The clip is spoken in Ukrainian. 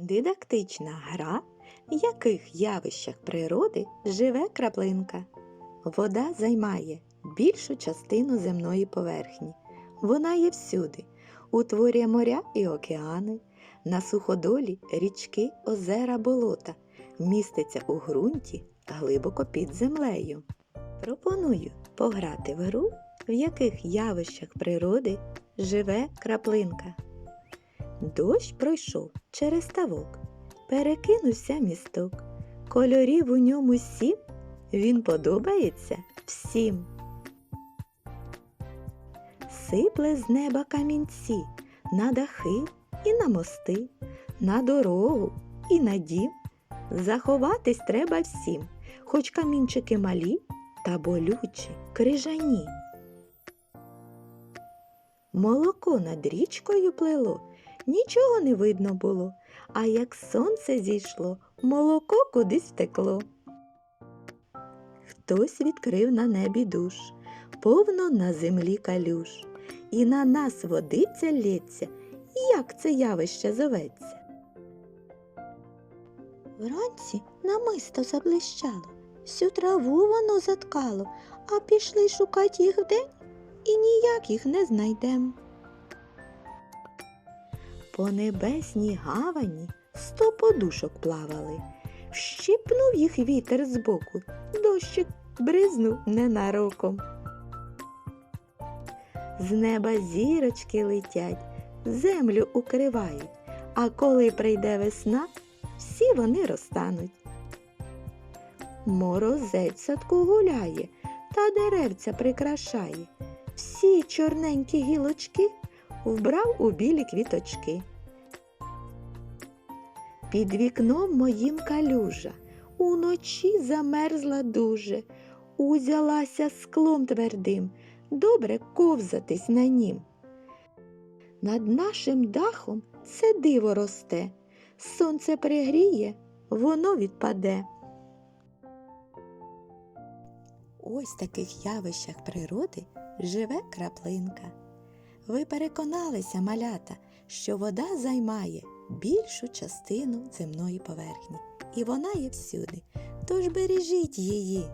Дидактична гра, в яких явищах природи живе краплинка. Вода займає більшу частину земної поверхні. Вона є всюди, утворює моря і океани, на суходолі річки, озера, болота, міститься у ґрунті глибоко під землею. Пропоную пограти в гру, в яких явищах природи живе краплинка. Дощ пройшов через ставок, перекинувся місток. Кольорів у ньому сім, він подобається всім. Сипле з неба камінці на дахи і на мости, на дорогу і на дім. Заховатись треба всім, хоч камінчики малі та болючі, крижані. Молоко над річкою плело, нічого не видно було, а як сонце зійшло, молоко кудись втекло. Хтось відкрив на небі душ, повно на землі калюш, і на нас водиця лється, як це явище зоветься. Вранці намисто заблищало, всю траву воно заткало, а пішли шукать їх вдень і ніяк їх не знайдем. По небесній гавані сто подушок плавали, Вщипнув їх вітер збоку, дощик бризнув ненароком. З неба зірочки летять, землю укривають, а коли прийде весна, всі вони розтануть. Морозець садку гуляє та деревця прикрашає. Всі чорненькі гілочки вбрав у білі квіточки. Під вікном моїм калюжа, уночі замерзла дуже, узялася склом твердим, добре ковзатись на нім. Над нашим дахом це диво росте, сонце пригріє, воно відпаде. Ось таких явищах природи живе краплинка. Ви переконалися, малята, що вода займає більшу частину земної поверхні, і вона є всюди. Тож бережіть її.